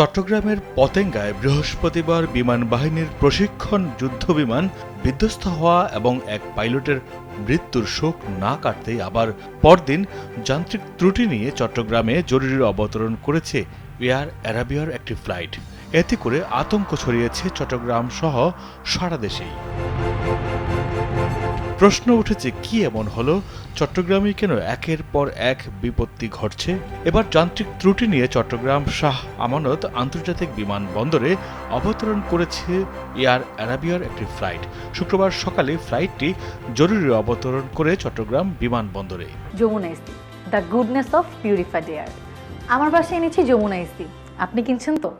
চট্টগ্রামের পতেঙ্গায় বৃহস্পতিবার বিমান বাহিনীর প্রশিক্ষণ যুদ্ধ বিমান বিধ্বস্ত হওয়া এবং এক পাইলটের মৃত্যুর শোক না কাটতেই আবার পরদিন যান্ত্রিক ত্রুটি নিয়ে চট্টগ্রামে জরুরি অবতরণ করেছে এয়ার অ্যারাবিয়ার একটি ফ্লাইট। এতে করে আতঙ্ক ছড়িয়েছে চট্টগ্রাম সহ সারা দেশেই। প্রশ্ন উঠেছে, কি এমন হলো? চট্টগ্রামে কেন একের পর এক বিপত্তি ঘটছে? এবার যান্ত্রিক ত্রুটি নিয়ে চট্টগ্রাম শাহ আমানত আন্তর্জাতিক বিমানবন্দরে অবতরণ করেছে এয়ার অ্যারাবিয়ার একটি ফ্লাইট। শুক্রবার সকালে ফ্লাইটটি জরুরি অবতরণ করে চট্টগ্রাম বিমানবন্দরে। Jamuna ইস্তি the goodness of purified air আমার বাসায় এনেছি যমুনা ইস্তি আপনি কিনছেন তো?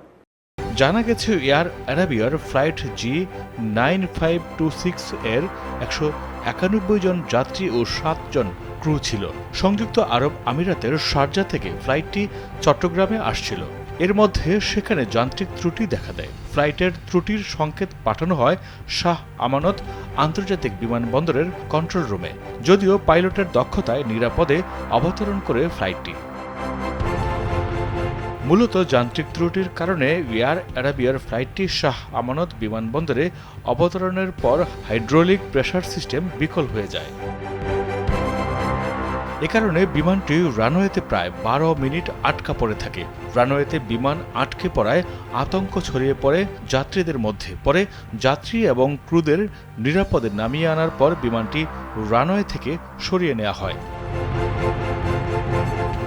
জানা গেছে air অ্যারাবিয়ার flight G nine five two six এর একশো একানব্বই জন যাত্রী ও সাতজন ক্রু ছিল। সংযুক্ত আরব আমিরাতের শারজা থেকে ফ্লাইটটি চট্টগ্রামে আসছিল। এর মধ্যে সেখানে যান্ত্রিক ত্রুটি দেখা দেয়। ফ্লাইটের ত্রুটির সংকেত পাঠানো হয় শাহ আমানত আন্তর্জাতিক বিমানবন্দরের কন্ট্রোল রুমে। যদিও পাইলটের দক্ষতায় নিরাপদে অবতরণ করে ফ্লাইটটি। মূলত যান্ত্রিক ত্রুটির কারণে এয়ার অ্যারাবিয়ার ফ্লাইটটি শাহ আমানত বিমানবন্দরে অবতরণের পর হাইড্রোলিক প্রেশার সিস্টেম বিকল হয়ে যায়। এ কারণে বিমানটি রানওয়েতে প্রায় বারো মিনিট আটকা পড়ে থাকে। রানওয়েতে বিমান আটকে পড়ায় আতঙ্ক ছড়িয়ে পড়ে, যাত্রীদের মধ্যে পরে যাত্রী এবং ক্রুদের নিরাপদে নামিয়ে আনার পর বিমানটি রানওয়ে থেকে সরিয়ে নেওয়া হয়।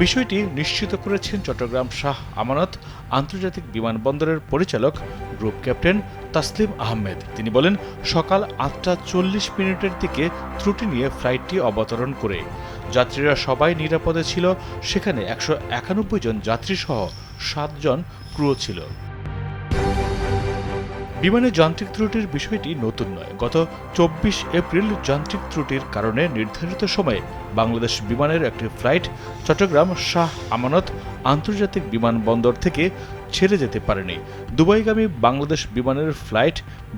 বিষয়টি নিশ্চিত করেছেন চট্টগ্রাম শাহ আমানত আন্তর্জাতিক বিমানবন্দরের পরিচালক, গ্রুপ ক্যাপ্টেন তাসলিম আহমেদ। তিনি বলেন, সকাল আটটা চল্লিশ মিনিটের দিকে ত্রুটি নিয়ে ফ্লাইটটি অবতরণ করে যাত্রীরা সবাই নিরাপদে ছিল। সেখানে একশো একানব্বই জন যাত্রী সহ সাতজন ক্রুও ছিল। বিমানে যান্ত্রিক ত্রুটির বিষয়টি নতুন নয়। গত চব্বিশ এপ্রিল যান্ত্রিক ত্রুটির কারণে নির্ধারিত সময়ে বাংলাদেশ বিমানের একটি ফ্লাইট চট্টগ্রাম শাহ আমানত আন্তর্জাতিক বিমানবন্দর থেকে ছেড়ে যেতে পারেনি। দুবাইগামী বাংলাদেশ বিমানের flight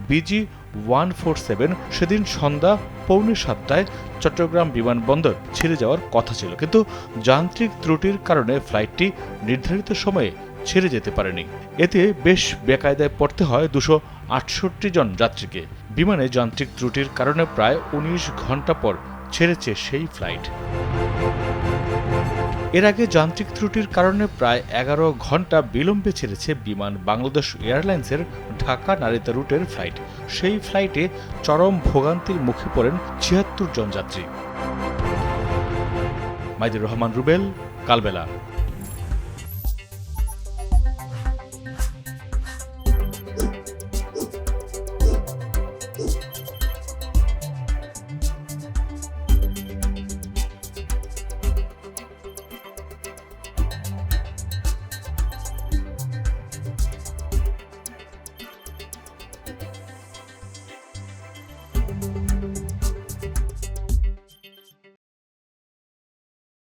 BG one four seven সেদিন সন্ধ্যা পৌনে সাতটায় চট্টগ্রাম বিমানবন্দর ছেড়ে যাওয়ার কথা ছিল। কিন্তু যান্ত্রিক ত্রুটির কারণে ফ্লাইটটি নির্ধারিত সময়ে ছেড়ে যেতে পারেনি। এতে বেশ বেকায়দায় পড়তে হয় দুশো আটষট্টি জন যাত্রীকে। বিমানে যান্ত্রিক ত্রুটির কারণে প্রায় উনিশ ঘণ্টা পর ছেড়েছে সেই ফ্লাইট। এর আগে যান্ত্রিক ত্রুটির কারণে প্রায় এগারো ঘণ্টা বিলম্বে ছেড়েছে বিমান বাংলাদেশ এয়ারলাইন্সের ঢাকা নারিতা রুটের ফ্লাইট। সেই ফ্লাইটে চরম ভোগান্তির মুখে পড়েন ছিয়াত্তর জন যাত্রী। মাইদুর রহমান, রুবেল, কালবেলা।